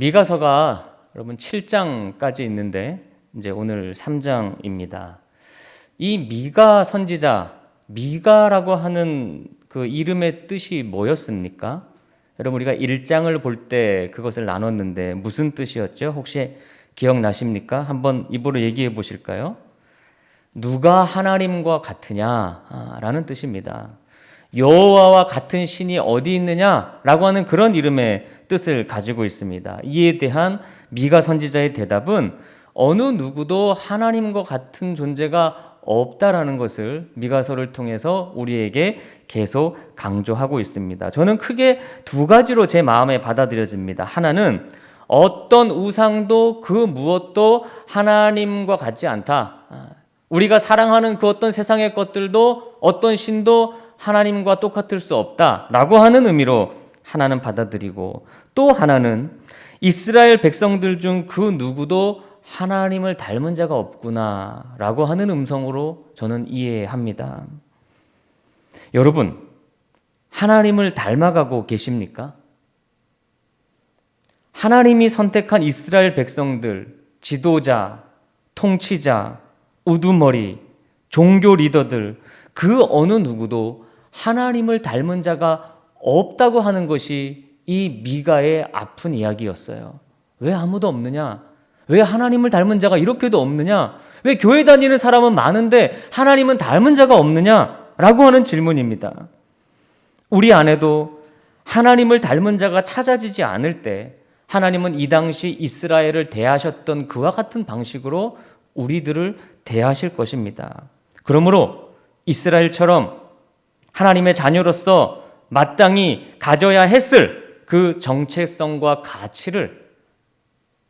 미가서가 여러분 7장까지 있는데 이제 오늘 3장입니다. 이 미가 선지자 미가라고 하는 그 이름의 뜻이 뭐였습니까? 여러분 우리가 1장을 볼 때 그것을 나눴는데 무슨 뜻이었죠? 혹시 기억나십니까? 한번 입으로 얘기해 보실까요? 누가 하나님과 같으냐라는 뜻입니다. 여호와와 같은 신이 어디 있느냐라고 하는 그런 이름의 뜻을 가지고 있습니다. 이에 대한 미가 선지자의 대답은 어느 누구도 하나님과 같은 존재가 없다라는 것을 미가서를 통해서 우리에게 계속 강조하고 있습니다. 저는 크게 두 가지로 제 마음에 받아들여집니다. 하나는 어떤 우상도 그 무엇도 하나님과 같지 않다. 우리가 사랑하는 그 어떤 세상의 것들도 어떤 신도 하나님과 똑같을 수 없다라고 하는 의미로 하나는 받아들이고 또 하나는 이스라엘 백성들 중 그 누구도 하나님을 닮은 자가 없구나라고 하는 음성으로 저는 이해합니다. 여러분, 하나님을 닮아가고 계십니까? 하나님이 선택한 이스라엘 백성들, 지도자, 통치자, 우두머리, 종교 리더들, 그 어느 누구도 하나님을 닮은 자가 없다고 하는 것이 이 미가의 아픈 이야기였어요. 왜 아무도 없느냐? 왜 하나님을 닮은 자가 이렇게도 없느냐? 왜 교회 다니는 사람은 많은데 하나님은 닮은 자가 없느냐? 라고 하는 질문입니다. 우리 안에도 하나님을 닮은 자가 찾아지지 않을 때 하나님은 이 당시 이스라엘을 대하셨던 그와 같은 방식으로 우리들을 대하실 것입니다. 그러므로 이스라엘처럼 하나님의 자녀로서 마땅히 가져야 했을 그 정체성과 가치를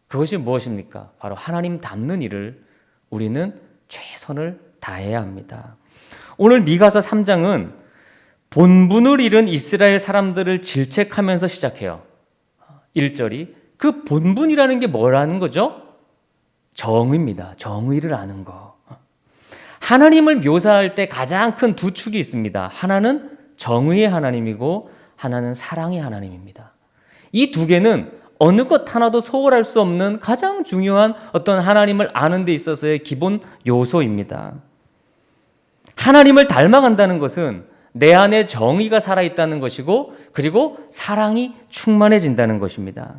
그것이 무엇입니까? 바로 하나님 닮는 일을 우리는 최선을 다해야 합니다. 오늘 미가서 3장은 본분을 잃은 이스라엘 사람들을 질책하면서 시작해요. 1절이 그 본분이라는 게 뭐라는 거죠? 정의입니다. 정의를 아는 거. 하나님을 묘사할 때 가장 큰 두 축이 있습니다. 하나는 정의의 하나님이고 하나는 사랑의 하나님입니다. 이 두 개는 어느 것 하나도 소홀할 수 없는 가장 중요한 어떤 하나님을 아는 데 있어서의 기본 요소입니다. 하나님을 닮아간다는 것은 내 안에 정의가 살아있다는 것이고 그리고 사랑이 충만해진다는 것입니다.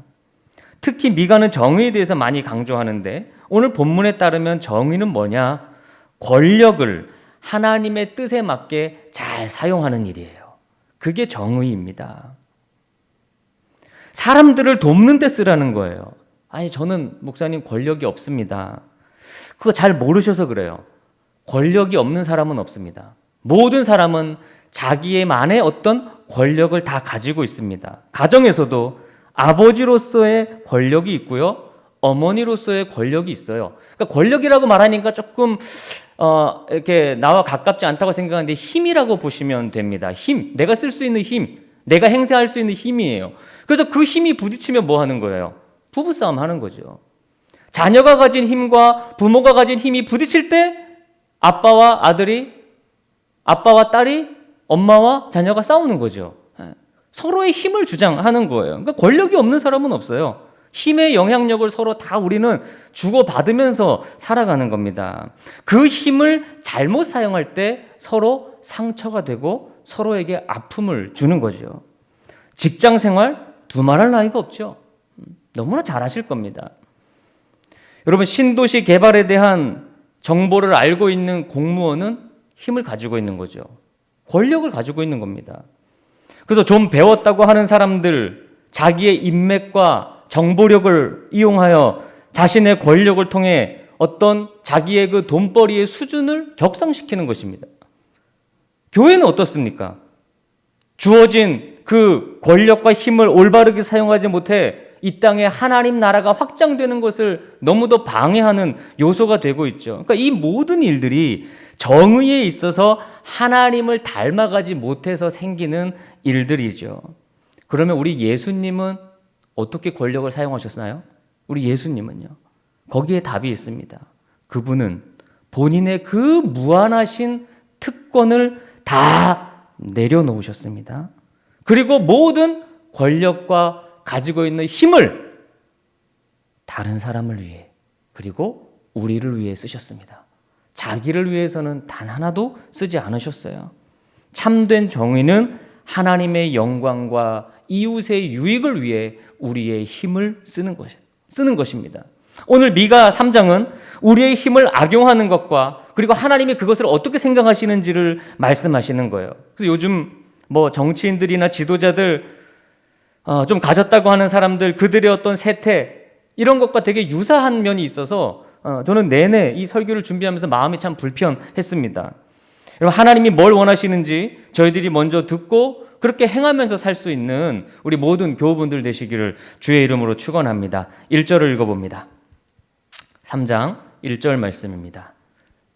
특히 미가는 정의에 대해서 많이 강조하는데 오늘 본문에 따르면 정의는 뭐냐? 권력을 하나님의 뜻에 맞게 잘 사용하는 일이에요. 그게 정의입니다. 사람들을 돕는 데 쓰라는 거예요. 아니, 저는 목사님 권력이 없습니다. 그거 잘 모르셔서 그래요. 권력이 없는 사람은 없습니다. 모든 사람은 자기의만의 어떤 권력을 다 가지고 있습니다. 가정에서도 아버지로서의 권력이 있고요. 어머니로서의 권력이 있어요. 그러니까 권력이라고 말하니까 조금 어, 이렇게 나와 가깝지 않다고 생각하는데 힘이라고 보시면 됩니다. 힘, 내가 쓸 수 있는 힘, 내가 행사할 수 있는 힘이에요. 그래서 그 힘이 부딪히면 뭐 하는 거예요? 부부싸움 하는 거죠. 자녀가 가진 힘과 부모가 가진 힘이 부딪힐 때 아빠와 아들이, 아빠와 딸이, 엄마와 자녀가 싸우는 거죠. 예. 서로의 힘을 주장하는 거예요. 그러니까 권력이 없는 사람은 없어요. 힘의 영향력을 서로 다 우리는 주고받으면서 살아가는 겁니다. 그 힘을 잘못 사용할 때 서로 상처가 되고 서로에게 아픔을 주는 거죠. 직장 생활 두말할 나위가 없죠. 너무나 잘 아실 겁니다. 여러분, 신도시 개발에 대한 정보를 알고 있는 공무원은 힘을 가지고 있는 거죠. 권력을 가지고 있는 겁니다. 그래서 좀 배웠다고 하는 사람들, 자기의 인맥과 정보력을 이용하여 자신의 권력을 통해 어떤 자기의 그 돈벌이의 수준을 격상시키는 것입니다. 교회는 어떻습니까? 주어진 그 권력과 힘을 올바르게 사용하지 못해 이 땅에 하나님 나라가 확장되는 것을 너무도 방해하는 요소가 되고 있죠. 그러니까 이 모든 일들이 정의에 있어서 하나님을 닮아가지 못해서 생기는 일들이죠. 그러면 우리 예수님은 어떻게 권력을 사용하셨나요? 우리 예수님은요. 거기에 답이 있습니다. 그분은 본인의 그 무한하신 특권을 다 내려놓으셨습니다. 그리고 모든 권력과 가지고 있는 힘을 다른 사람을 위해 그리고 우리를 위해 쓰셨습니다. 자기를 위해서는 단 하나도 쓰지 않으셨어요. 참된 정의는 하나님의 영광과 이웃의 유익을 위해 우리의 힘을 쓰는 것 쓰는 것입니다. 오늘 미가 3장은 우리의 힘을 악용하는 것과 그리고 하나님이 그것을 어떻게 생각하시는지를 말씀하시는 거예요. 그래서 요즘 뭐 정치인들이나 지도자들 어, 좀 가졌다고 하는 사람들 그들의 어떤 세태 이런 것과 되게 유사한 면이 있어서 어, 저는 내내 이 설교를 준비하면서 마음이 참 불편했습니다. 여러분 하나님이 뭘 원하시는지 저희들이 먼저 듣고 그렇게 행하면서 살 수 있는 우리 모든 교우분들 되시기를 주의 이름으로 축원합니다. 1절을 읽어 봅니다. 3장 1절 말씀입니다.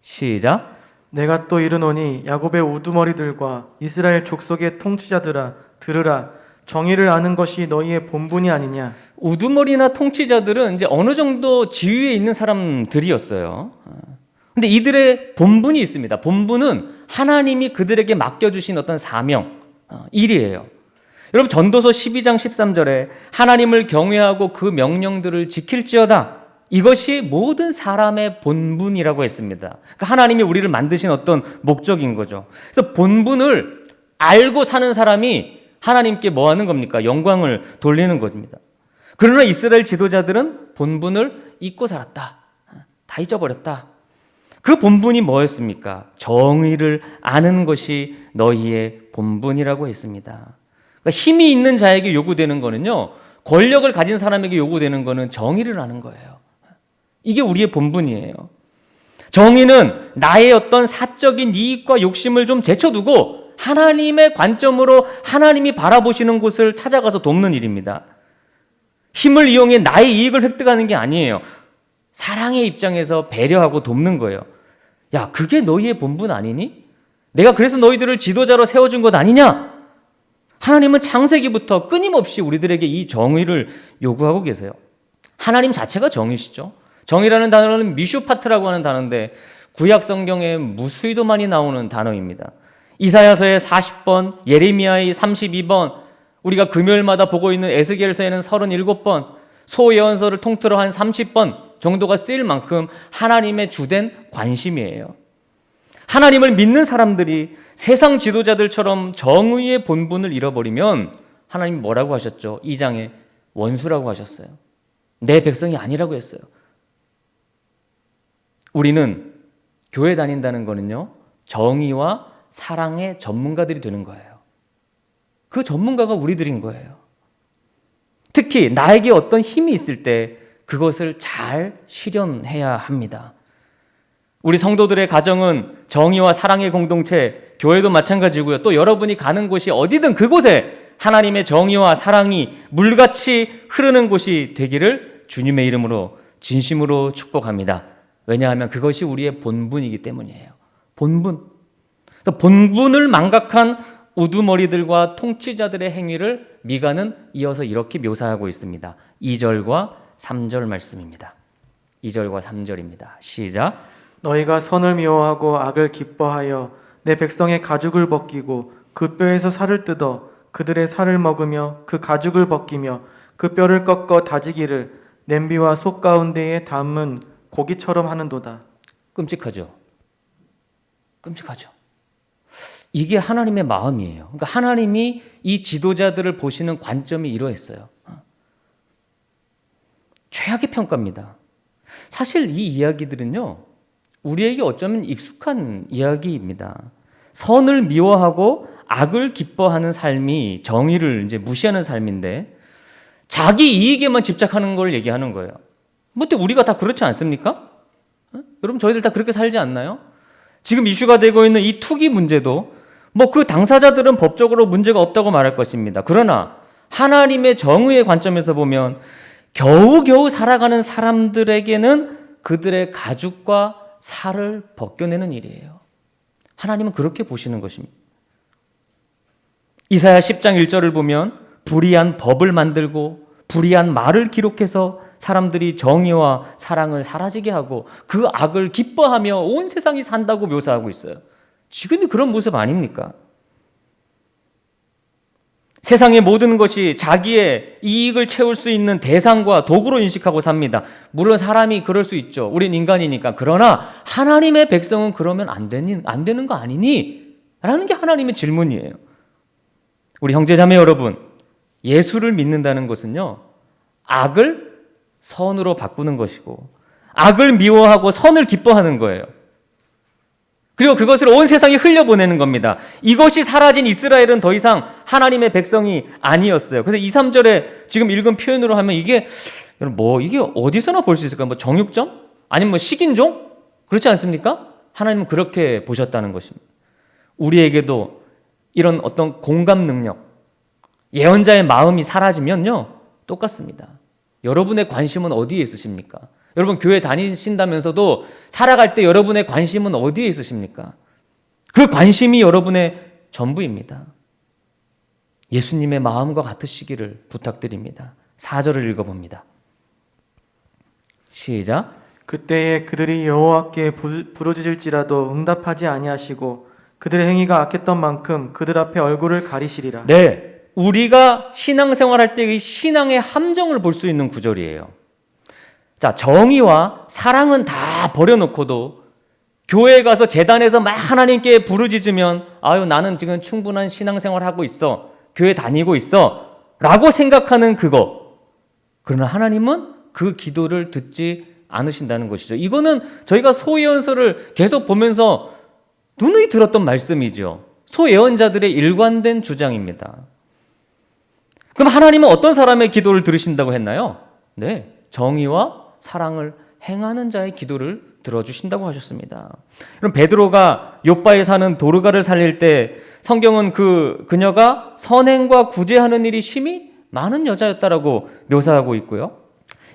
시작. 내가 또 이르노니 야곱의 우두머리들과 이스라엘 족속의 통치자들아 들으라 정의를 아는 것이 너희의 본분이 아니냐 우두머리나 통치자들은 이제 어느 정도 지위에 있는 사람들이었어요. 근데 이들의 본분이 있습니다. 본분은 하나님이 그들에게 맡겨주신 어떤 사명, 어, 일이에요. 여러분, 전도서 12장 13절에 하나님을 경외하고 그 명령들을 지킬지어다. 이것이 모든 사람의 본분이라고 했습니다. 그러니까 하나님이 우리를 만드신 어떤 목적인 거죠. 그래서 본분을 알고 사는 사람이 하나님께 뭐 하는 겁니까? 영광을 돌리는 겁니다. 그러나 이스라엘 지도자들은 본분을 잊고 살았다. 다 잊어버렸다. 그 본분이 뭐였습니까? 정의를 아는 것이 너희의 본분이라고 했습니다. 그러니까 힘이 있는 자에게 요구되는 거는요, 권력을 가진 사람에게 요구되는 거는 정의를 아는 거예요. 이게 우리의 본분이에요. 정의는 나의 어떤 사적인 이익과 욕심을 좀 제쳐두고 하나님의 관점으로 하나님이 바라보시는 곳을 찾아가서 돕는 일입니다. 힘을 이용해 나의 이익을 획득하는 게 아니에요. 사랑의 입장에서 배려하고 돕는 거예요. 야, 그게 너희의 본분 아니니? 내가 그래서 너희들을 지도자로 세워준 것 아니냐? 하나님은 창세기부터 끊임없이 우리들에게 이 정의를 요구하고 계세요. 하나님 자체가 정의시죠. 정의라는 단어는 미슈파트라고 하는 단어인데 구약 성경에 무수히도 많이 나오는 단어입니다. 이사야서의 40번, 예레미야의 32번, 우리가 금요일마다 보고 있는 에스겔서에는 37번, 소예언서를 통틀어 한 30번 정도가 쓰일 만큼 하나님의 주된 관심이에요. 하나님을 믿는 사람들이 세상 지도자들처럼 정의의 본분을 잃어버리면 하나님 뭐라고 하셨죠? 2장에 원수라고 하셨어요. 내 백성이 아니라고 했어요. 우리는 교회 다닌다는 거는요, 정의와 사랑의 전문가들이 되는 거예요. 그 전문가가 우리들인 거예요. 특히 나에게 어떤 힘이 있을 때 그것을 잘 실현해야 합니다. 우리 성도들의 가정은 정의와 사랑의 공동체, 교회도 마찬가지고요. 또 여러분이 가는 곳이 어디든 그곳에 하나님의 정의와 사랑이 물같이 흐르는 곳이 되기를 주님의 이름으로 진심으로 축복합니다. 왜냐하면 그것이 우리의 본분이기 때문이에요. 본분. 본분을 망각한 우두머리들과 통치자들의 행위를 미가는 이어서 이렇게 묘사하고 있습니다. 2절과 3절 말씀입니다. 2절과 3절입니다. 시작. 너희가 선을 미워하고 악을 기뻐하여 내 백성의 가죽을 벗기고 그 뼈에서 살을 뜯어 그들의 살을 먹으며 그 가죽을 벗기며 그 뼈를 꺾어 다지기를 냄비와 속 가운데에 담은 고기처럼 하는도다. 끔찍하죠. 끔찍하죠. 이게 하나님의 마음이에요. 그러니까 하나님이 이 지도자들을 보시는 관점이 이러했어요. 최악의 평가입니다. 사실 이 이야기들은요, 우리에게 어쩌면 익숙한 이야기입니다. 선을 미워하고 악을 기뻐하는 삶이 정의를 이제 무시하는 삶인데, 자기 이익에만 집착하는 걸 얘기하는 거예요. 뭐, 근데 우리가 다 그렇지 않습니까? 어? 여러분, 저희들 다 그렇게 살지 않나요? 지금 이슈가 되고 있는 이 투기 문제도 뭐 그 당사자들은 법적으로 문제가 없다고 말할 것입니다. 그러나 하나님의 정의의 관점에서 보면 겨우겨우 살아가는 사람들에게는 그들의 가죽과 살을 벗겨내는 일이에요. 하나님은 그렇게 보시는 것입니다. 이사야 10장 1절을 보면 불의한 법을 만들고 불의한 말을 기록해서 사람들이 정의와 사랑을 사라지게 하고 그 악을 기뻐하며 온 세상이 산다고 묘사하고 있어요. 지금이 그런 모습 아닙니까? 세상의 모든 것이 자기의 이익을 채울 수 있는 대상과 도구로 인식하고 삽니다. 물론 사람이 그럴 수 있죠. 우린 인간이니까. 그러나 하나님의 백성은 그러면 안 되는, 안 되는 거 아니니? 라는 게 하나님의 질문이에요. 우리 형제자매 여러분, 예수를 믿는다는 것은요, 악을 선으로 바꾸는 것이고, 악을 미워하고 선을 기뻐하는 거예요. 그리고 그것을 온 세상에 흘려보내는 겁니다. 이것이 사라진 이스라엘은 더 이상 하나님의 백성이 아니었어요. 그래서 2, 3절에 지금 읽은 표현으로 하면 이게, 여러분, 뭐, 이게 어디서나 볼 수 있을까요? 뭐 정육점? 아니면 뭐 식인종? 그렇지 않습니까? 하나님은 그렇게 보셨다는 것입니다. 우리에게도 이런 어떤 공감 능력, 예언자의 마음이 사라지면요, 똑같습니다. 여러분의 관심은 어디에 있으십니까? 여러분 교회 다니신다면서도 살아갈 때 여러분의 관심은 어디에 있으십니까? 그 관심이 여러분의 전부입니다. 예수님의 마음과 같으시기를 부탁드립니다. 4절을 읽어봅니다. 시작. 그때에 그들이 여호와께 부- 부르짖을지라도 응답하지 아니하시고 그들의 행위가 악했던 만큼 그들 앞에 얼굴을 가리시리라. 네. 우리가 신앙생활 할때이 신앙의 함정을 볼 수 있는 구절이에요. 자, 정의와 사랑은 다 버려놓고도 교회에 가서 재단에서 막 하나님께 부르짖으면 아유 나는 지금 충분한 신앙생활 하고 있어. 교회 다니고 있어. 라고 생각하는 그거. 그러나 하나님은 그 기도를 듣지 않으신다는 것이죠. 이거는 저희가 소예언서를 계속 보면서 누누이 들었던 말씀이죠. 소예언자들의 일관된 주장입니다. 그럼 하나님은 어떤 사람의 기도를 들으신다고 했나요? 네. 정의와 사랑을 행하는 자의 기도를 들어주신다고 하셨습니다. 그럼 베드로가 요바에 사는 도르가를 살릴 때 성경은 그 그녀가 선행과 구제하는 일이 심히 많은 여자였다라고 묘사하고 있고요.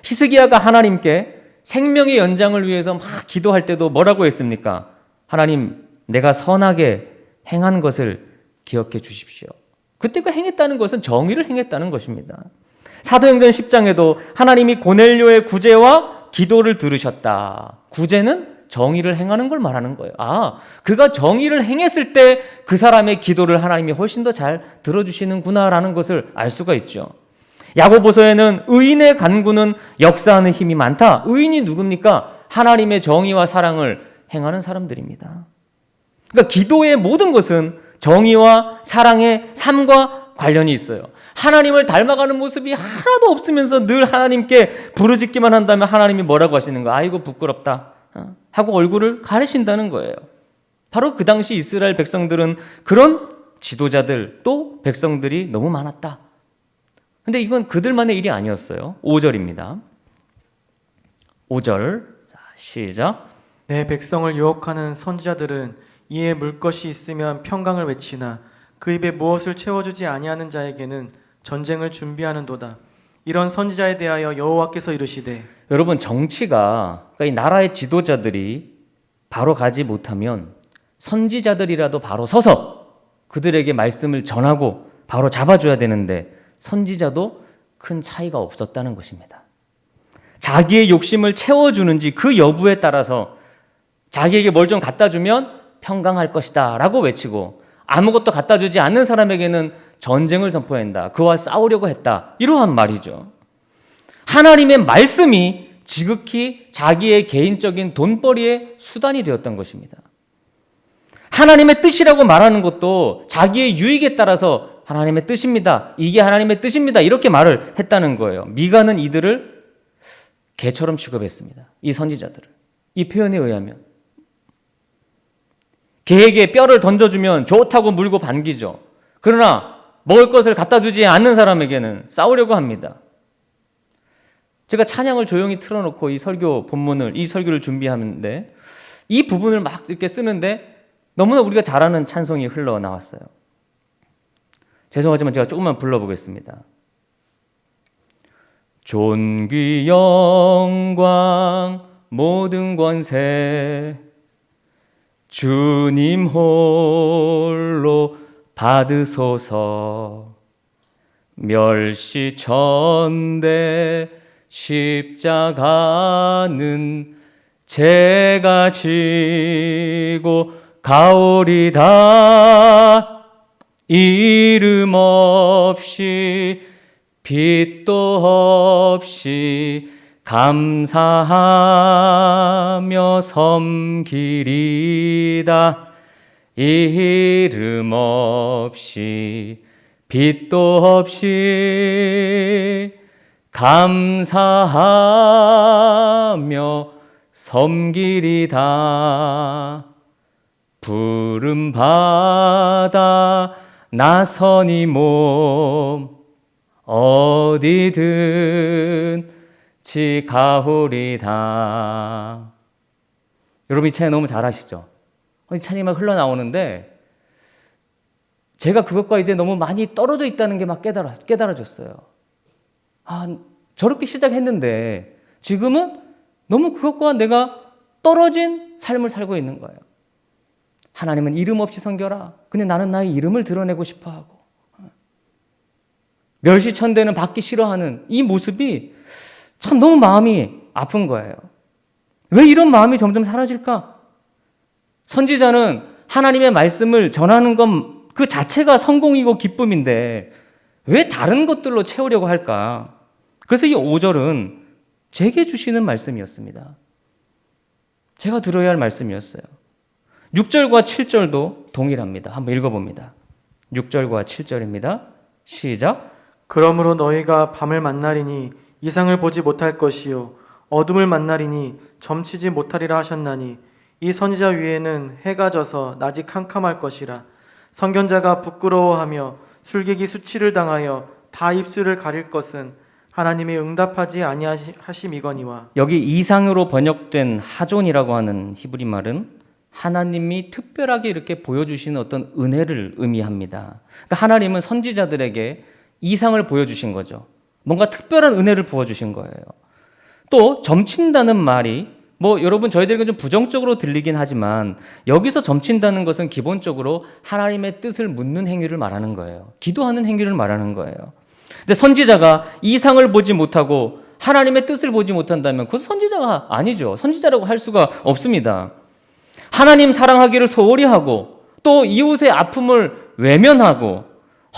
히스기야가 하나님께 생명의 연장을 위해서 막 기도할 때도 뭐라고 했습니까? 하나님, 내가 선하게 행한 것을 기억해 주십시오. 그때 그 행했다는 것은 정의를 행했다는 것입니다. 사도행전 10장에도 하나님이 고넬료의 구제와 기도를 들으셨다. 구제는 정의를 행하는 걸 말하는 거예요. 아, 그가 정의를 행했을 때 그 사람의 기도를 하나님이 훨씬 더 잘 들어주시는구나라는 것을 알 수가 있죠. 야고보서에는 의인의 간구는 역사하는 힘이 많다. 의인이 누굽니까? 하나님의 정의와 사랑을 행하는 사람들입니다. 그러니까 기도의 모든 것은 정의와 사랑의 삶과 관련이 있어요. 하나님을 닮아가는 모습이 하나도 없으면서 늘 하나님께 부르짖기만 한다면 하나님이 뭐라고 하시는 거? 아이고 부끄럽다. 어? 하고 얼굴을 가리신다는 거예요. 바로 그 당시 이스라엘 백성들은 그런 지도자들 또 백성들이 너무 많았다. 근데 이건 그들만의 일이 아니었어요. 5절입니다. 5절. 자, 시작. 내 백성을 유혹하는 선지자들은 이에 물 것이 있으면 평강을 외치나 그 입에 무엇을 채워주지 아니하는 자에게는 전쟁을 준비하는도다. 이런 선지자에 대하여 여호와께서 이르시되 여러분 정치가 그러니까 이 나라의 지도자들이 바로 가지 못하면 선지자들이라도 바로 서서 그들에게 말씀을 전하고 바로 잡아줘야 되는데 선지자도 큰 차이가 없었다는 것입니다. 자기의 욕심을 채워주는지 그 여부에 따라서 자기에게 뭘 좀 갖다 주면 평강할 것이다 라고 외치고 아무것도 갖다 주지 않는 사람에게는 전쟁을 선포한다. 그와 싸우려고 했다. 이러한 말이죠. 하나님의 말씀이 지극히 자기의 개인적인 돈벌이의 수단이 되었던 것입니다. 하나님의 뜻이라고 말하는 것도 자기의 유익에 따라서 하나님의 뜻입니다. 이게 하나님의 뜻입니다. 이렇게 말을 했다는 거예요. 미가는 이들을 개처럼 취급했습니다. 이 선지자들을. 이 표현에 의하면. 개에게 뼈를 던져주면 좋다고 물고 반기죠. 그러나 먹을 것을 갖다 주지 않는 사람에게는 싸우려고 합니다. 제가 찬양을 조용히 틀어놓고 이 설교 본문을, 이 설교를 준비하는데 이 부분을 막 이렇게 쓰는데 너무나 우리가 잘 아는 찬송이 흘러나왔어요. 죄송하지만 제가 조금만 불러보겠습니다. 존귀 영광 모든 권세 주님 홀로 받으소서. 멸시 천대 십자가는 제가 지고 가오리다. 이름 없이 빛도 없이 감사하며 섬기리다 이름 없이 빛도 없이 감사하며 섬기리다 부름 받아 나선이 몸 어디든 지 가오리다 여러분 이 찬양 너무 잘하시죠? 이 찬양이 막 흘러나오는데 제가 그것과 이제 너무 많이 떨어져 있다는 게 막 깨달아, 깨달아졌어요. 아, 저렇게 시작했는데 지금은 너무 그것과 내가 떨어진 삶을 살고 있는 거예요. 하나님은 이름 없이 섬겨라. 근데 나는 나의 이름을 드러내고 싶어 하고. 멸시천대는 받기 싫어하는 이 모습이 참 너무 마음이 아픈 거예요. 왜 이런 마음이 점점 사라질까? 선지자는 하나님의 말씀을 전하는 것그 자체가 성공이고 기쁨인데 왜 다른 것들로 채우려고 할까? 그래서 이 5절은 제게 주시는 말씀이었습니다. 제가 들어야 할 말씀이었어요. 6절과 7절도 동일합니다. 한번 읽어봅니다. 6절과 7절입니다. 시작. 그러므로 너희가 밤을 만나리니 이상을 보지 못할 것이요 어둠을 만나리니 점치지 못하리라 하셨나니 이 선지자 위에는 해가 져서 낮이 캄캄할 것이라 선견자가 부끄러워하며 술객이 수치를 당하여 다 입술을 가릴 것은 하나님이 응답하지 아니하심이거니와 여기 이상으로 번역된 하존이라고 하는 히브리 말은 하나님이 특별하게 이렇게 보여주시는 어떤 은혜를 의미합니다. 그러니까 하나님은 선지자들에게 이상을 보여주신 거죠. 뭔가 특별한 은혜를 부어주신 거예요. 또 점친다는 말이 뭐 여러분 저희들에게 좀 부정적으로 들리긴 하지만 여기서 점친다는 것은 기본적으로 하나님의 뜻을 묻는 행위를 말하는 거예요. 기도하는 행위를 말하는 거예요. 근데 선지자가 이상을 보지 못하고 하나님의 뜻을 보지 못한다면 그 선지자가 아니죠. 선지자라고 할 수가 없습니다. 하나님 사랑하기를 소홀히 하고 또 이웃의 아픔을 외면하고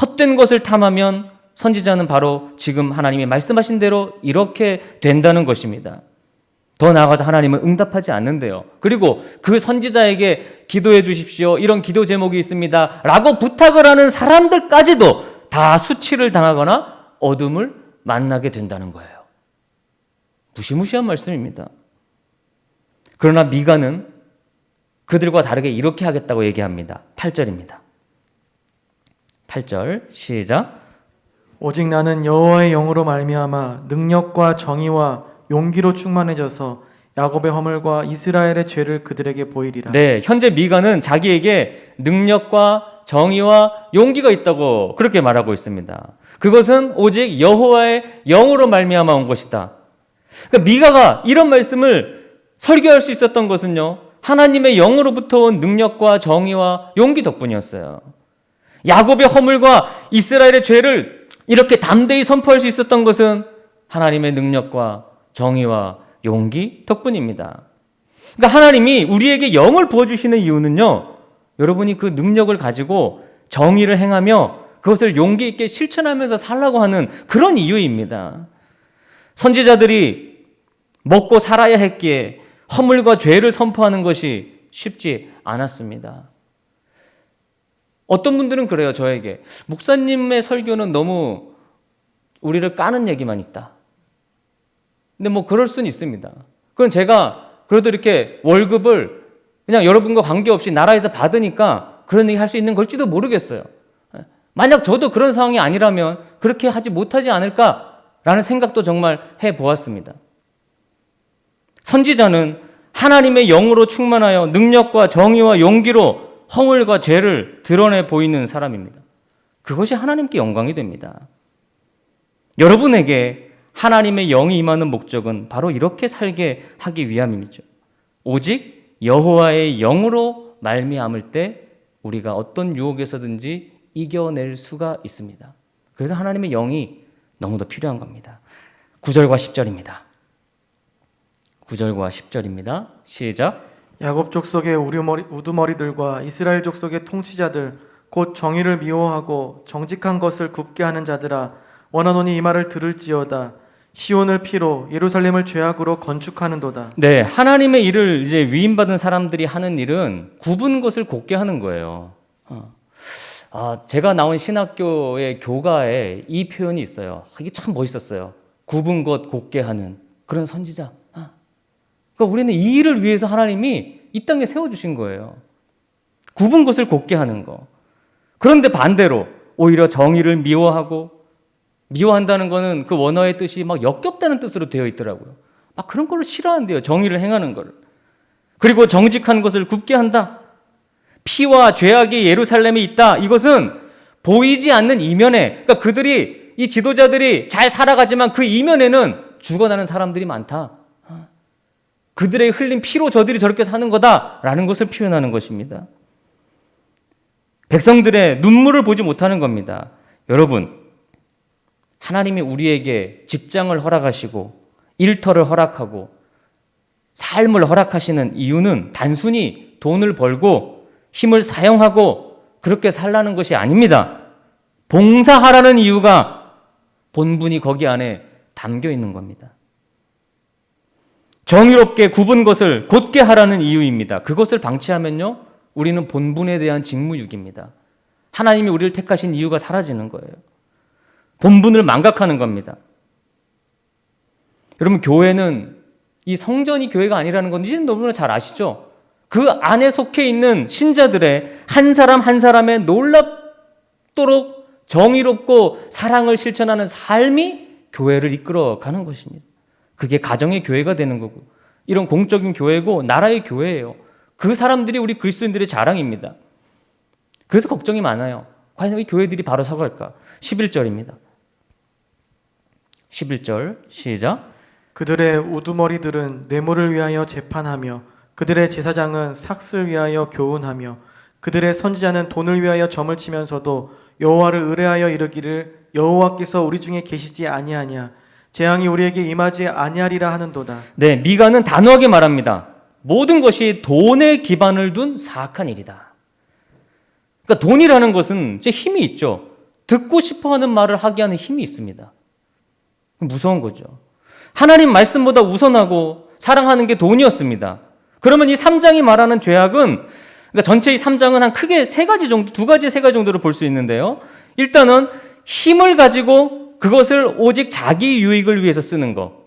헛된 것을 탐하면 선지자는 바로 지금 하나님이 말씀하신 대로 이렇게 된다는 것입니다. 더 나아가서 하나님은 응답하지 않는데요. 그리고 그 선지자에게 기도해 주십시오. 이런 기도 제목이 있습니다. 라고 부탁을 하는 사람들까지도 다 수치를 당하거나 어둠을 만나게 된다는 거예요. 무시무시한 말씀입니다. 그러나 미가는 그들과 다르게 이렇게 하겠다고 얘기합니다. 8절입니다. 8절 시작. 오직 나는 여호와의 영으로 말미암아 능력과 정의와 용기로 충만해져서 야곱의 허물과 이스라엘의 죄를 그들에게 보이리라. 네, 현재 미가는 자기에게 능력과 정의와 용기가 있다고 그렇게 말하고 있습니다. 그것은 오직 여호와의 영으로 말미암아 온 것이다. 그러니까 미가가 이런 말씀을 설교할 수 있었던 것은요. 하나님의 영으로부터 온 능력과 정의와 용기 덕분이었어요. 야곱의 허물과 이스라엘의 죄를 이렇게 담대히 선포할 수 있었던 것은 하나님의 능력과 정의와 용기 덕분입니다. 그러니까 하나님이 우리에게 영을 부어주시는 이유는요, 여러분이 그 능력을 가지고 정의를 행하며 그것을 용기 있게 실천하면서 살라고 하는 그런 이유입니다. 선지자들이 먹고 살아야 했기에 허물과 죄를 선포하는 것이 쉽지 않았습니다. 어떤 분들은 그래요, 저에게. 목사님의 설교는 너무 우리를 까는 얘기만 있다. 근데 뭐 그럴 수는 있습니다. 그건 제가 그래도 이렇게 월급을 그냥 여러분과 관계없이 나라에서 받으니까 그런 얘기 할 수 있는 걸지도 모르겠어요. 만약 저도 그런 상황이 아니라면 그렇게 하지 못하지 않을까라는 생각도 정말 해 보았습니다. 선지자는 하나님의 영으로 충만하여 능력과 정의와 용기로 허물과 죄를 드러내 보이는 사람입니다. 그것이 하나님께 영광이 됩니다. 여러분에게 하나님의 영이 임하는 목적은 바로 이렇게 살게 하기 위함이죠. 오직 여호와의 영으로 말미암을 때 우리가 어떤 유혹에서든지 이겨낼 수가 있습니다. 그래서 하나님의 영이 너무도 필요한 겁니다. 9절과 10절입니다. 9절과 10절입니다. 시작. 야곱 족속의 우두머리, 우두머리들과 이스라엘 족속의 통치자들 곧 정의를 미워하고 정직한 것을 굽게 하는 자들아 원하노니 이 말을 들을지어다 시온을 피로 예루살렘을 죄악으로 건축하는도다 네, 하나님의 일을 이제 위임받은 사람들이 하는 일은 굽은 것을 곱게 하는 거예요. 어. 아, 제가 나온 신학교의 교가에 이 표현이 있어요. 아, 이게 참 멋있었어요. 굽은 것 곱게 하는 그런 선지자. 아. 그러니까 우리는 이 일을 위해서 하나님이 이 땅에 세워주신 거예요. 굽은 것을 곱게 하는 거. 그런데 반대로 오히려 정의를 미워하고 미워한다는 거는 그 원어의 뜻이 막 역겹다는 뜻으로 되어 있더라고요. 막 그런 거를 싫어한대요. 정의를 행하는 거를. 그리고 정직한 것을 굽게 한다. 피와 죄악이 예루살렘에 있다. 이것은 보이지 않는 이면에, 그러니까 그들이 이 지도자들이 잘 살아가지만 그 이면에는 죽어나는 사람들이 많다. 그들의 흘린 피로 저들이 저렇게 사는 거다라는 것을 표현하는 것입니다. 백성들의 눈물을 보지 못하는 겁니다. 여러분, 하나님이 우리에게 직장을 허락하시고 일터를 허락하고 삶을 허락하시는 이유는 단순히 돈을 벌고 힘을 사용하고 그렇게 살라는 것이 아닙니다. 봉사하라는 이유가 본분이 거기 안에 담겨 있는 겁니다. 정의롭게 굽은 것을 곧게 하라는 이유입니다. 그것을 방치하면요, 우리는 본분에 대한 직무유기입니다. 하나님이 우리를 택하신 이유가 사라지는 거예요. 본분을 망각하는 겁니다. 여러분, 교회는 이 성전이 교회가 아니라는 건 이제 너무나 잘 아시죠? 그 안에 속해 있는 신자들의 한 사람 한 사람의 놀랍도록 정의롭고 사랑을 실천하는 삶이 교회를 이끌어 가는 것입니다. 그게 가정의 교회가 되는 거고, 이런 공적인 교회고, 나라의 교회예요. 그 사람들이 우리 그리스도인들의 자랑입니다. 그래서 걱정이 많아요. 과연 이 교회들이 바로 서갈까? 11절입니다. 11절 시작. 그들의 우두머리들은 뇌물을 위하여 재판하며 그들의 제사장은 삭슬 위하여 교훈하며 그들의 선지자는 돈을 위하여 점을 치면서도 여호와를 의뢰하여 이르기를 여호와께서 우리 중에 계시지 아니하냐 재앙이 우리에게 임하지 아니하리라 하는도다 네, 미가는 단호하게 말합니다. 모든 것이 돈에 기반을 둔 사악한 일이다. 그러니까 돈이라는 것은 제 힘이 있죠. 듣고 싶어 하는 말을 하게 하는 힘이 있습니다. 무서운 거죠. 하나님 말씀보다 우선하고 사랑하는 게 돈이었습니다. 그러면 이 3장이 말하는 죄악은 그러니까 전체 이 3장은 한 크게 세 가지 정도, 두 가지, 세 가지 정도로 볼 수 있는데요. 일단은 힘을 가지고 그것을 오직 자기 유익을 위해서 쓰는 거.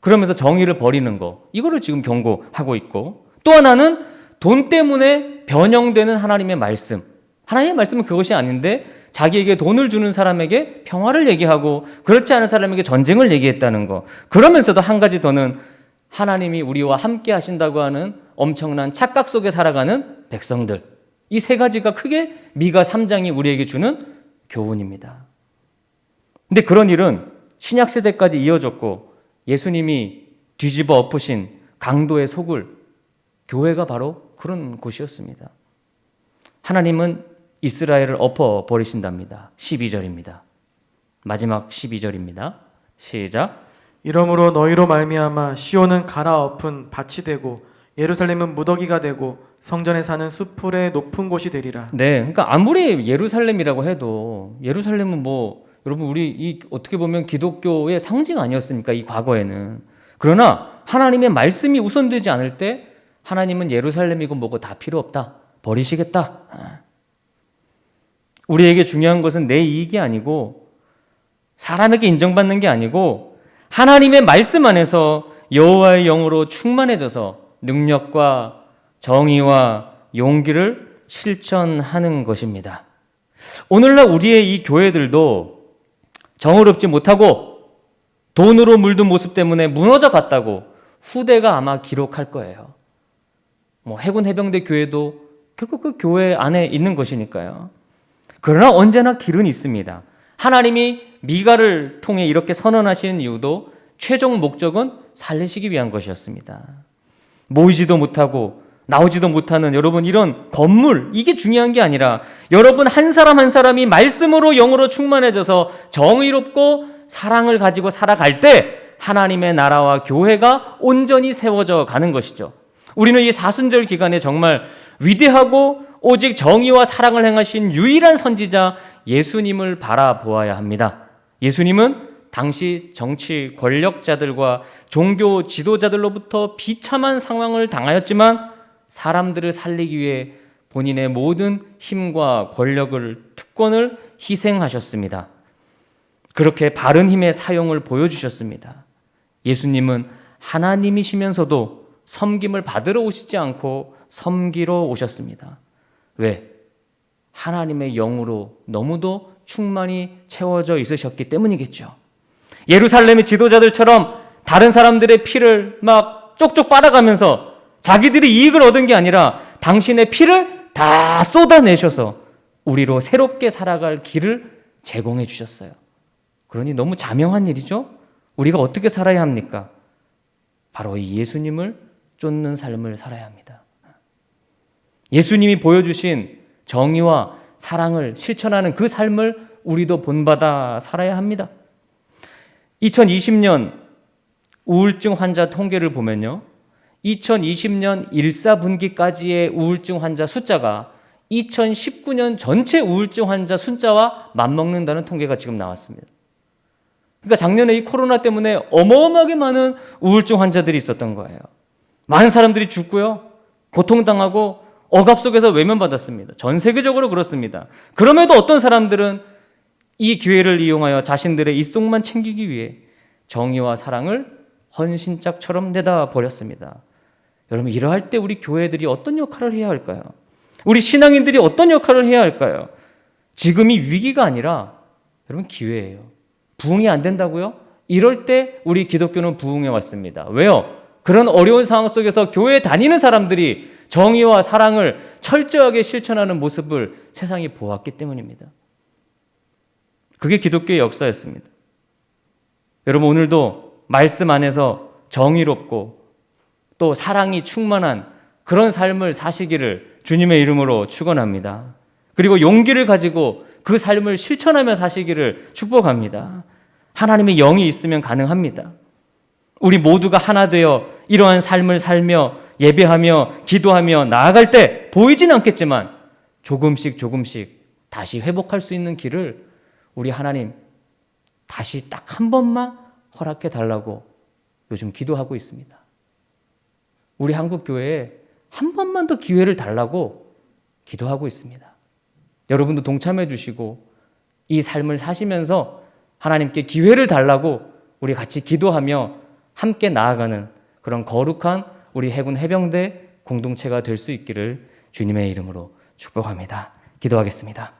그러면서 정의를 버리는 거. 이거를 지금 경고하고 있고. 또 하나는 돈 때문에 변형되는 하나님의 말씀. 하나님의 말씀은 그것이 아닌데 자기에게 돈을 주는 사람에게 평화를 얘기하고 그렇지 않은 사람에게 전쟁을 얘기했다는 거. 그러면서도 한 가지 더는 하나님이 우리와 함께 하신다고 하는 엄청난 착각 속에 살아가는 백성들. 이 세 가지가 크게 미가 3장이 우리에게 주는 교훈입니다. 근데 그런 일은 신약 시대까지 이어졌고 예수님이 뒤집어 엎으신 강도의 속을 교회가 바로 그런 곳이었습니다. 하나님은 이스라엘을 엎어 버리신답니다. 12절입니다. 마지막 12절입니다. 시작. 이러므로 너희로 말미암아 시온은 갈아엎은 밭이 되고 예루살렘은 무더기가 되고 성전에 사는 수풀의 높은 곳이 되리라 네, 그러니까 아무리 예루살렘이라고 해도 예루살렘은 뭐 여러분 우리 이 어떻게 보면 기독교의 상징 아니었습니까? 이 과거에는. 그러나 하나님의 말씀이 우선되지 않을 때 하나님은 예루살렘이고 뭐고 다 필요 없다. 버리시겠다. 우리에게 중요한 것은 내 이익이 아니고 사람에게 인정받는 게 아니고 하나님의 말씀 안에서 여호와의 영으로 충만해져서 능력과 정의와 용기를 실천하는 것입니다. 오늘날 우리의 이 교회들도 정의롭지 못하고 돈으로 물든 모습 때문에 무너져 갔다고 후대가 아마 기록할 거예요. 뭐 해군 해병대 교회도 결국 그 교회 안에 있는 것이니까요. 그러나 언제나 길은 있습니다. 하나님이 미가를 통해 이렇게 선언하시는 이유도 최종 목적은 살리시기 위한 것이었습니다. 모이지도 못하고 나오지도 못하는 여러분 이런 건물 이게 중요한 게 아니라 여러분 한 사람 한 사람이 말씀으로 영으로 충만해져서 정의롭고 사랑을 가지고 살아갈 때 하나님의 나라와 교회가 온전히 세워져 가는 것이죠. 우리는 이 사순절 기간에 정말 위대하고 오직 정의와 사랑을 행하신 유일한 선지자 예수님을 바라보아야 합니다. 예수님은 당시 정치 권력자들과 종교 지도자들로부터 비참한 상황을 당하였지만 사람들을 살리기 위해 본인의 모든 힘과 권력을 특권을 희생하셨습니다. 그렇게 바른 힘의 사용을 보여주셨습니다. 예수님은 하나님이시면서도 섬김을 받으러 오시지 않고 섬기러 오셨습니다. 왜? 하나님의 영으로 너무도 충만히 채워져 있으셨기 때문이겠죠. 예루살렘의 지도자들처럼 다른 사람들의 피를 막 쪽쪽 빨아가면서 자기들이 이익을 얻은 게 아니라 당신의 피를 다 쏟아내셔서 우리로 새롭게 살아갈 길을 제공해 주셨어요. 그러니 너무 자명한 일이죠? 우리가 어떻게 살아야 합니까? 바로 이 예수님을 쫓는 삶을 살아야 합니다. 예수님이 보여주신 정의와 사랑을 실천하는 그 삶을 우리도 본받아 살아야 합니다. 2020년 우울증 환자 통계를 보면요. 2020년 1사분기까지의 우울증 환자 숫자가 2019년 전체 우울증 환자 숫자와 맞먹는다는 통계가 지금 나왔습니다. 그러니까 작년에 이 코로나 때문에 어마어마하게 많은 우울증 환자들이 있었던 거예요. 많은 사람들이 죽고요. 고통당하고 억압 속에서 외면받았습니다. 전 세계적으로 그렇습니다. 그럼에도 어떤 사람들은 이 기회를 이용하여 자신들의 이속만 챙기기 위해 정의와 사랑을 헌신짝처럼 내다 버렸습니다. 여러분 이러할 때 우리 교회들이 어떤 역할을 해야 할까요? 우리 신앙인들이 어떤 역할을 해야 할까요? 지금이 위기가 아니라 여러분 기회예요. 부흥이 안 된다고요? 이럴 때 우리 기독교는 부흥해 왔습니다. 왜요? 그런 어려운 상황 속에서 교회 다니는 사람들이 정의와 사랑을 철저하게 실천하는 모습을 세상이 보았기 때문입니다. 그게 기독교의 역사였습니다. 여러분 오늘도 말씀 안에서 정의롭고 또 사랑이 충만한 그런 삶을 사시기를 주님의 이름으로 축원합니다. 그리고 용기를 가지고 그 삶을 실천하며 사시기를 축복합니다. 하나님의 영이 있으면 가능합니다. 우리 모두가 하나 되어 이러한 삶을 살며 예배하며 기도하며 나아갈 때 보이진 않겠지만 조금씩 조금씩 다시 회복할 수 있는 길을 우리 하나님 다시 딱 한 번만 허락해 달라고 요즘 기도하고 있습니다. 우리 한국 교회에 한 번만 더 기회를 달라고 기도하고 있습니다. 여러분도 동참해 주시고 이 삶을 사시면서 하나님께 기회를 달라고 우리 같이 기도하며 함께 나아가는 그런 거룩한 우리 해군 해병대 공동체가 될 수 있기를 주님의 이름으로 축복합니다. 기도하겠습니다.